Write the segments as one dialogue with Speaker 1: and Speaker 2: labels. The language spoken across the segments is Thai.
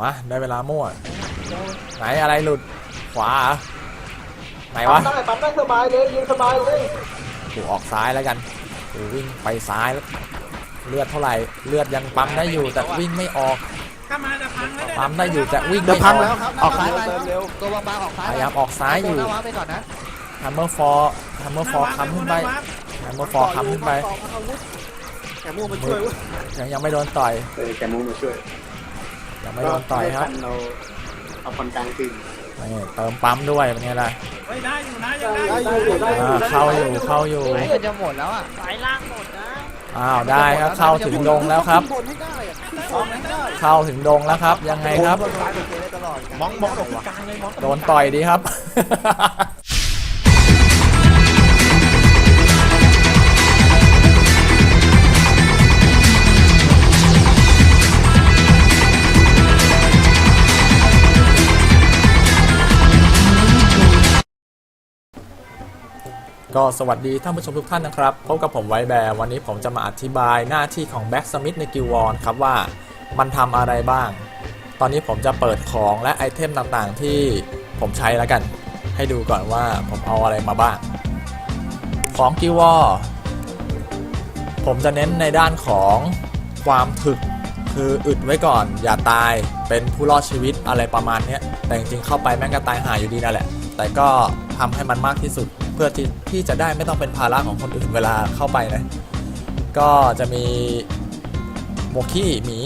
Speaker 1: มาได้เวลามั่ว ไหนอะไรหลุดขวาเหรอไหนวะ
Speaker 2: ปั๊มได้ปั๊มได้สบายเลยยืนสบายเลย
Speaker 1: กูออกซ้ายแล้วกันกูวิ่งไปซ้ายแล้วเลือดเท่าไหร่เลือดยังปั๊มได้อยู่แต่วิ่งไม่ออก
Speaker 3: ถ้ามาจะพังแล้วเนี่ย
Speaker 1: ปั๊มได้อยู่แต่วิ่ง
Speaker 2: จะ
Speaker 1: ไม่อ
Speaker 2: พั
Speaker 1: องก
Speaker 2: แล้วครับ
Speaker 4: ออกซ้ายไป
Speaker 2: เติมเร็ว
Speaker 4: ตัวบางๆออกซ้าย
Speaker 1: พยายามออกซ้ายอยู่
Speaker 4: ตัวหน้าว้าไปก่อนนะ
Speaker 1: ฮัมเมอร์ฟอร์ฮัมเมอร์ฟอร์ค้ำขึ้นไปฮัมเมอร์ฟอร์ค้ำขึ้นไป
Speaker 2: แกมูมาช่วยเว้ย
Speaker 1: ยังยังไม่โดนต่อย
Speaker 2: เออแกมูมาช่วย
Speaker 1: ยังไม่โดนต่อยครับ
Speaker 2: เราเอาคนกลางคืน
Speaker 1: นี่เติมปั๊มด้วยเป็นไงล่ะ
Speaker 3: เฮ้ยได้อยู่นะยังได้
Speaker 2: ได้อยู่ได้อยู่
Speaker 1: อ่าเข้าอยู่เข้าอยู่
Speaker 4: เฮ้ยมันจะหมดแล้วอะ
Speaker 5: สายล่างหมดนะ
Speaker 1: อ้าวได้ครับเข้าถึงดงแล้วครับ
Speaker 2: บนให้ได้อะขึ้นบนให้ได้
Speaker 1: เข้าถึงดงแล้วครับ ยังไงครับ
Speaker 2: บนซ้ายเป็นเกได้ตลอด
Speaker 3: มองมองตรงกลางเลยมอง
Speaker 1: โดนต่อยดีครับ ก็สวัสดีท่านผู้ชมทุกท่านนะครับ พบกับผมไวแบร์วันนี้ผมจะมาอธิบายหน้าที่ของแบ็กสมิธในกิลวอนครับว่ามันทำอะไรบ้าง ตอนนี้ผมจะเปิดของและไอเทมต่างๆที่ผมใช้แล้วกัน ให้ดูก่อนว่าผมเอาอะไรมาบ้าง ของกิลวอผมจะเน้นในด้านของความถึกคืออึดไว้ก่อน อย่าตายเป็นผู้รอดชีวิตอะไรประมาณนี้แต่จริงๆเข้าไปแม่งก็ตายหายอยู่ดีนั่นแหละ แต่ก็ทำให้มันมากที่สุด พื่อที่ที่จะได้ไม่ต้องเป็นภาระของคนอื่นเวลาเข้าไปนะ ก็จะมีหมวกขี้หมี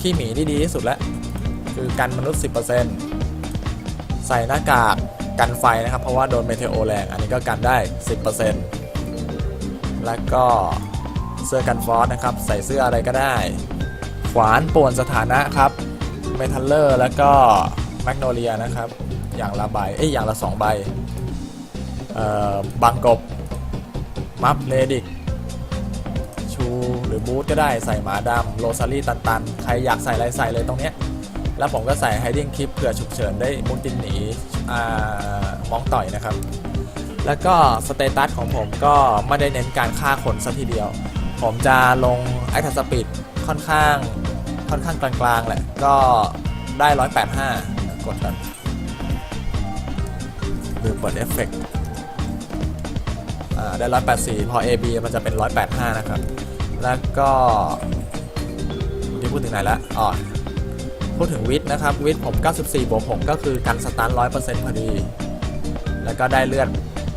Speaker 1: ขี้หมีที่ดีที่สุดแล้ว คือกันมนุษย์ 10%ใส่หน้ากากกันไฟนะครับ เพราะว่าโดนเมเทโอแรง อันนี้ก็กันได้ 10%แล้วก็เสื้อกันฟอสนะครับ ใส่เสื้ออะไรก็ได้ ขวานป่วนสถานะครับเมทัลเลอร์แล้วก็แมกโนเลียนะครับ อย่างละใบเอ้ยอย่างละ 2 ใบ บางกบ มัฟเลดิก ชูหรือบูทก็ได้ใส่หมาดำโรซารี่ตันๆ ใครอยากใส่อะไรใส่เลยตรงเนี้ย แล้วผมก็ใส่ไฮดิ้งคลิปเผื่อฉุกเฉินได้มุดดินหนีมองต่อยนะครับ แล้วก็สเตตัสของผมก็ไม่ได้เน้นการฆ่าคนซะทีเดียว ผมจะลงไอทัสปีดค่อนข้างค่อนข้างกลางๆแหละ ก็ได้ 185 กดกันหรือเปิดเอฟเฟกต์ อ่าได้ 184 พอ AB มันจะเป็น 185 นะครับ แล้วก็ที่พูดถึงไหนละอ๋อพูดถึงวิทนะครับ วิทผม 94 บวก 6 ก็คือกันสตาร์ท100%พอดี แล้วก็ได้เลือด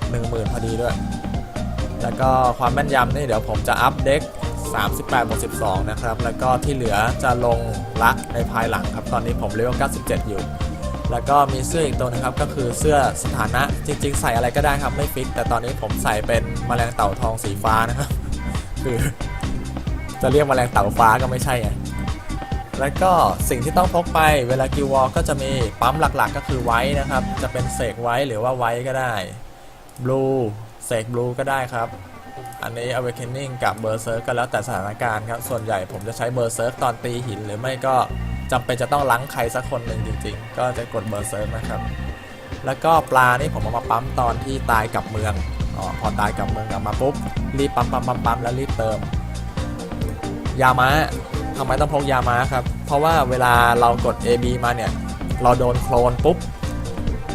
Speaker 1: 10,000 พอดีด้วย แล้วก็ความแม่นยำนี่เดี๋ยวผมจะอัพเด็ก38บวก12 นะครับ แล้วก็ที่เหลือจะลงลักในภายหลังครับ ตอนนี้ผมเลเวล97 อยู่ แล้วก็มีเสื้ออีกตัวนึงครับก็คือเสื้อสถานะจริง ๆ ใส่อะไรก็ได้ครับไม่ฟิก แต่ตอนนี้ผมใส่เป็นแมลงเต่าทองสีฟ้านะครับ คือจะเรียกแมลงเต่าฟ้าก็ไม่ใช่ไงแล้วก็สิ่งที่ต้องพกไปเวลากิววอลก็จะมีปั๊มหลักๆ ก็คือไว้นะครับ จะเป็นเสกไว้หรือว่าไว้ก็ได้บลูเสกบลูก็ได้ครับ อันนี้ awakening กับเบอร์เซิร์กก็แล้วแต่สถานการณ์ครับ ส่วนใหญ่ผมจะใช้เบอร์เซิร์กตอนตีหินหรือไม่ก็ จำเป็นจะต้องล้างใครสักคนหนึ่งจริงๆ ก็จะกดเบอร์เซิร์กนะครับ แล้วก็ปลานี่ผมเอามาปั๊มตอนที่ตายกลับเมืองอ๋อพอตายกลับเมืองกลับมาปุ๊บรีบปั๊มปั๊มปั๊มปั๊มแล้วรีบเติม ยาม้าทำไมต้องพกยาม้าครับ เพราะว่าเวลาเรากด AB มาเนี่ย เราโดนโคลนปุ๊บ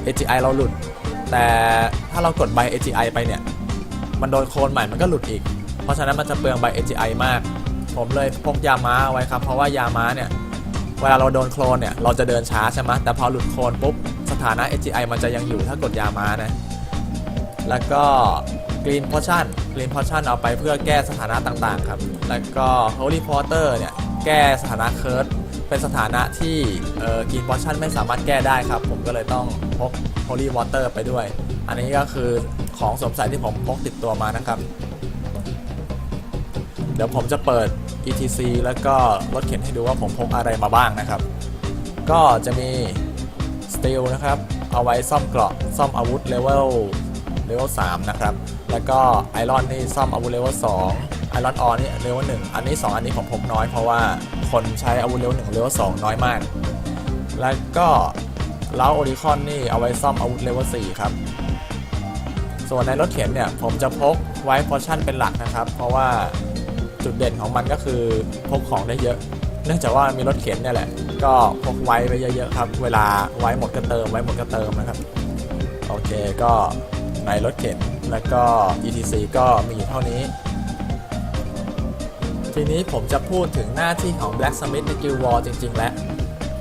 Speaker 1: AGI เราหลุด แต่ถ้าเรากดใบ AGI ไปเนี่ย มันโดนโคลนใหม่มันก็หลุดอีก เพราะฉะนั้นมันจะเปลืองใบ AGI มาก ผมเลยพกยาม้าเอาไว้ครับ เพราะว่ายาม้าเนี่ย เวลาเราโดนโคลนเนี่ยเราจะเดินช้าใช่ไหมแต่พอหลุดโคลนปุ๊บสถานะ AGI มันจะยังอยู่ถ้ากดยาม้านะแล้วก็ Green Potion Green Potion เอาไปเพื่อแก้สถานะต่างๆครับแล้วก็ Holy Porter เนี่ยแก้สถานะเคิร์ดเป็นสถานะที่เอ่อ Green Potion ไม่สามารถแก้ได้ครับ ผมก็เลยต้องพก Holy Water ไปด้วย อันนี้ก็คือของสมใส่ที่ผมพกติดตัวมานะครับ เดี๋ยวผมจะเปิด ETC แล้วก็รถเข็นให้ดูว่าผมพกอะไรมาบ้างนะครับ ก็จะมี Steel นะครับ เอาไว้ซ่อมเกราะซ่อมอาวุธเลเวลเลเวล3นะครับ แล้วก็ไอรอนนี่ซ่อมอาวุธเลเวล2ไอรอนออนี่เลเวล1อันนี้ 2 อันนี้ผมพกน้อยเพราะว่าคนใช้อาวุธเลเวล1เลเวล2น้อยมาก แล้วก็เล้าโอริคอนนี่เอาไว้ซ่อมอาวุธเลเวล4ครับ ส่วนในรถเข็นเนี่ยผมจะพกไว้พอชั่นเป็นหลักนะครับ เพราะว่า จุดเด่นของมันก็คือพกของได้เยอะ เนื่องจากว่ามีรถเข็นเนี่ยแหละ ก็พกไว้ไว้เยอะๆครับ เวลาไว้หมดก็เติมไว้หมดก็เติมนะครับ โอเคก็ในรถเข็นแล้วก็ ETC ก็มีอยู่เท่านี้ ทีนี้ผมจะพูดถึงหน้าที่ของ Blacksmith ใน Guild War จริง ๆ และ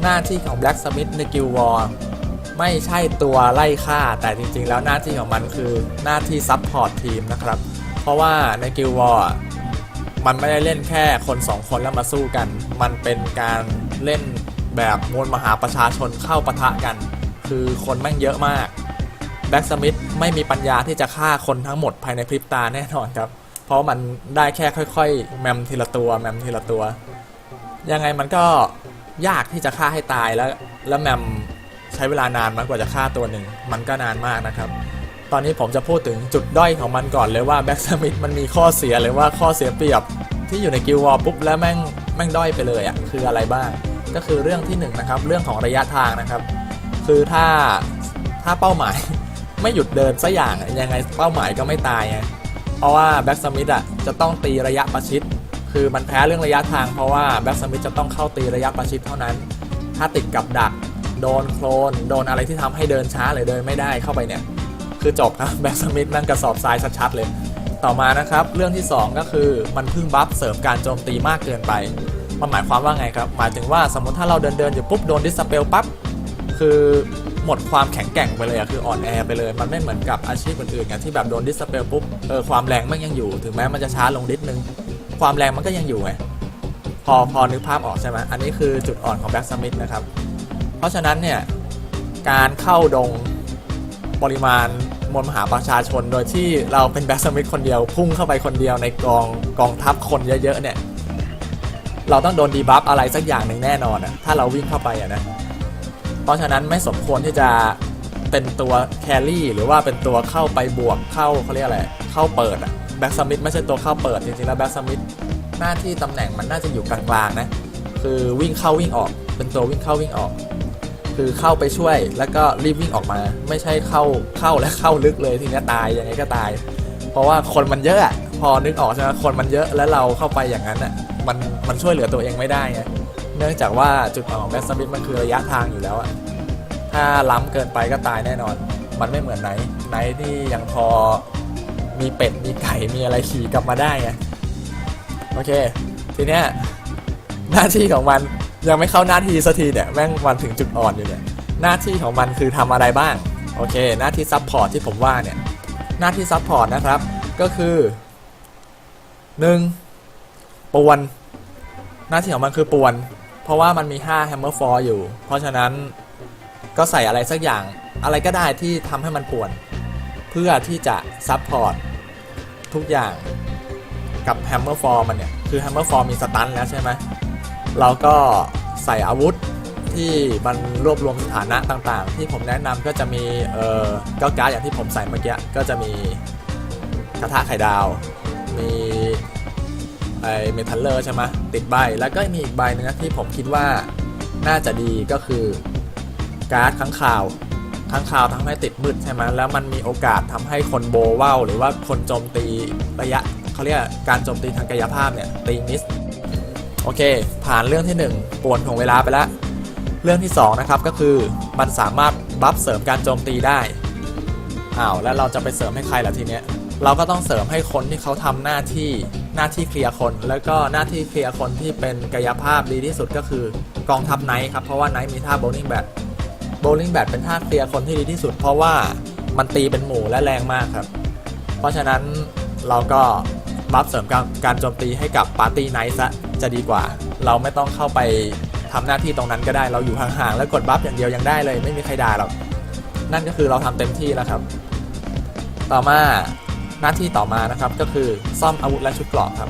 Speaker 1: หน้าที่ของ Blacksmith ใน Guild War ไม่ใช่ตัวไล่ฆ่าแต่จริง ๆ แล้วหน้าที่ของมันคือหน้าที่ซัพพอร์ตทีมนะครับ เพราะว่าใน Guild Wars อะ มันไม่ได้เล่นแค่คน2คนแล้วมาสู้กัน มันเป็นการเล่นแบบมวลมหาประชาชนเข้าปะทะกัน คือคนแม่งเยอะมากแบ็กสมิธไม่มีปัญญาที่จะฆ่าคนทั้งหมดภายในพริบตาแน่นอนครับ เพราะมันได้แค่ค่อย ๆ แมมทีละตัวแมมทีละตัว ยังไงมันก็ยากที่จะฆ่าให้ตายแล้ว แล้วแมมใช้เวลานานมากกว่าจะฆ่าตัวหนึ่ง มันก็นานมากนะครับ ตอนนี้ผมจะพูดถึงจุดด้อยของมันก่อนเลยว่าแบ็กสมิธมันมีข้อเสียเลยว่าข้อเสียเปรียบที่อยู่ในกิลวอลปุ๊บแล้วแม่งแม่งด้อยไปเลยอะ่ะคืออะไรบ้าง ก็คือเรื่องที่หนึ่งนะครับเรื่องของระยะทางนะครับ คือถ้าถ้าเป้าหมาย ไม่หยุดเดินสัอย่างยังไงเป้าหมายก็ไม่ตายไงเพราะว่าแบ็กสมิธอะจะต้องตีระยะประชิดคือมันแพ้เรื่องระยะทางเพราะว่าแบ็กสมิธจะต้องเข้าตีระยะประชิดเท่านั้น ถ้าติดกับดัก โดนโคลนโดนอะไรที่ทำให้เดินช้าหรือเดินไม่ได้เข้าไปเนี่ย คือจบครับแบ็กสมิธนั่งกระสอบทรายชัดๆเลย ต่อมานะครับ เรื่องที่ 2 ก็คือมันพึ่งบัฟเสริมการโจมตีมากเกินไป มันหมายความว่าไงครับ หมายถึงว่าสมมติถ้าเราเดินเดินๆอยู่ปุ๊บโดนดิสเปลปั๊บคือหมดความแข็งแกร่งไปเลยอะคืออ่อนแอไปเลย มันไม่เหมือนกับอาชีพอื่นๆไงที่แบบโดนดิสเปลปุ๊บเออความแรงมันยังอยู่ ถึงแม้มันจะช้าลงนิดนึง ความแรงมันก็ยังอยู่ไงพอพอนึกภาพออกใช่ไหมอันนี้คือจุดอ่อนของแบ็กสมิธนะครับ เพราะฉะนั้นเนี่ยการเข้าดงปริมาณ มวลมหาประชาชน โดยที่เราเป็นแบ็กสมิธคนเดียวพุ่งเข้าไปคนเดียวในกองกองทัพคนเยอะๆเนี่ย เราต้องโดนดีบัฟอะไรสักอย่างหนึ่งแน่นอนอะถ้าเราวิ่งเข้าไปอะนะ เพราะฉะนั้นไม่สมควรที่จะเป็นตัวแครี่หรือว่าเป็นตัวเข้าไปบวกเข้าเขาเรียกอะไรเข้าเปิดอะแบ็กสมิธไม่ใช่ตัวเข้าเปิดจริงๆแล้วแบ็กสมิธหน้าที่ตำแหน่งมันน่าจะอยู่กลางๆนะ คือวิ่งเข้าวิ่งออก เป็นตัววิ่งเข้าวิ่งออก คือเข้าไปช่วย แล้วก็รีบวิ่งออกมา ไม่ใช่เข้าเข้าและเข้าลึกเลยทีนี้ตายยังไงก็ตาย เพราะว่าคนมันเยอะพอนึกออกใช่ไหมคนมันเยอะแล้วเราเข้าไปอย่างนั้นอะมันมันช่วยเหลือตัวเองไม่ได้ไงเนื่องจากว่าจุดอ่อนของแบ็กสมิธมันคือระยะทางอยู่แล้วอะถ้าล้ำเกินไปก็ตายแน่นอน มันไม่เหมือนไหนไหนที่ยังพอมีเป็ดมีไก่มีอะไรขี่กลับมาได้ไงโอเค ทีเนี้ยหน้าที่ของมัน ยังไม่เข้าหน้าที่สักทีเนี่ยแม่งวันถึงจุดอ่อนอยู่เนี่ยหน้าที่ของมันคือทำอะไรบ้าง โอเค หน้าที่ซับพอร์ตที่ผมว่าเนี่ย หน้าที่ซับพอร์ตนะครับ ก็คือ 1. ปวน หน้าที่ของมันคือปวน เพราะว่ามันมี 5 Hammer f o r อยู่ เพราะฉะนั้นก็ใส่อะไรสักอย่างอะไรก็ได้ที่ทำให้มันปวน เพื่อที่จะซับพอร์ตทุกอย่างกับ Hammer f o r มันเนี่ย คือ Hammer f o r มีสตันแล้วใช่ไหม เราก็ใส่อาวุธที่มันรวบรวมสถานะต่างๆ ที่ผมแนะนำก็จะมีเอ่อก้าการ์ดอย่างที่ผมใส่เมื่อกี้ก็จะมีกระทะไข่ดาว มีไอเมทัลเลอร์ใช่ไหมติดใบ แล้วก็มีอีกใบหนึงนะที่ผมคิดว่าน่าจะดีก็คือการ์ดข้างข่าวข้างข่าวทำให้ติดมืดใช่ไหมแล้วมันมีโอกาสทำให้คนโบว์ว่าวหรือว่าคนโจมตีระยะเขาเรียกการโจมตีทางกายภาพเนี่ยตีมิส โอเค ผ่านเรื่องที่ 1ป่วนถ่วงเวลาไปแล้วเรื่องที่ 2 นะครับก็คือมันสามารถบัฟเสริมการโจมตีได้อ้าวแล้วเราจะไปเสริมให้ใครล่ะทีเนี้ยเราก็ต้องเสริมให้คนที่เขาทำหน้าที่หน้าที่เคลียร์คน แล้วก็หน้าที่เคลียร์คนที่เป็นกายภาพดีที่สุดก็คือกองทัพไนท์ครับเพราะว่าไนท์มีท่าโบลิ่งแบทโบลิ่งแบทเป็นท่าเคลียร์คนที่ดีที่สุด เพราะว่ามันตีเป็นหมู่และแรงมากครับ เพราะฉะนั้นเราก็ บัฟเสริมการการโจมตีให้กับปาร์ตี้ไนท์ซะจะดีกว่า เราไม่ต้องเข้าไปทำหน้าที่ตรงนั้นก็ได้เราอยู่ห่างๆแล้วกดบัฟอย่างเดียวยังได้เลย ไม่มีใครด่าหรอกนั่นก็คือเราทำเต็มที่แล้วครับ ต่อมาหน้าที่ต่อมานะครับก็คือซ่อมอาวุธและชุดเกราะครับ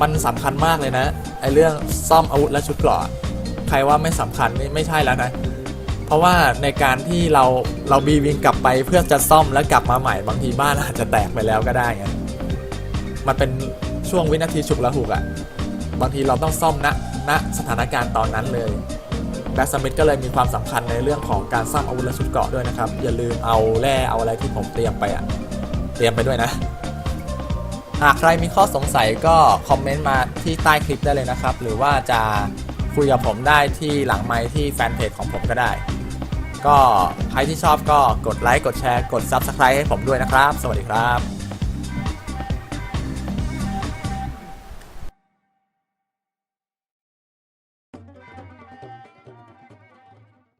Speaker 1: มันสำคัญมากเลยนะไอเรื่องซ่อมอาวุธและชุดเกราะใครว่าไม่สำคัญนี่ไม่ใช่แล้วนะเพราะว่าในการที่เราเราบีวิงกลับไปเพื่อจะซ่อมแล้วกลับมาใหม่บางทีบ้านอาจจะแตกไปแล้วก็ได้ไง มันเป็นช่วงวินาทีฉุกละหุกอะ่ะบางทีเราต้องซ่อมณณสถานการณ์ตอนนั้นเลยแบ็กสมิธก็เลยมีความสำคัญในเรื่องของการซ่อมอาวุธและชุดเกราะด้วยนะครับ อย่าลืมเอาแร่เอาอะไรที่ผมเตรียมไปอะเตรียมไปด้วยนะ หากใครมีข้อสงสัยก็คอมเมนต์มาที่ใต้คลิปได้เลยนะครับ หรือว่าจะคุยกับผมได้ที่หลังไมค์ที่แฟนเพจของผมก็ได้ ก็ใครที่ชอบก็กดไลค์กดแชร์กด Subscribe ให้ผมด้วยนะครับ สวัสดีครับ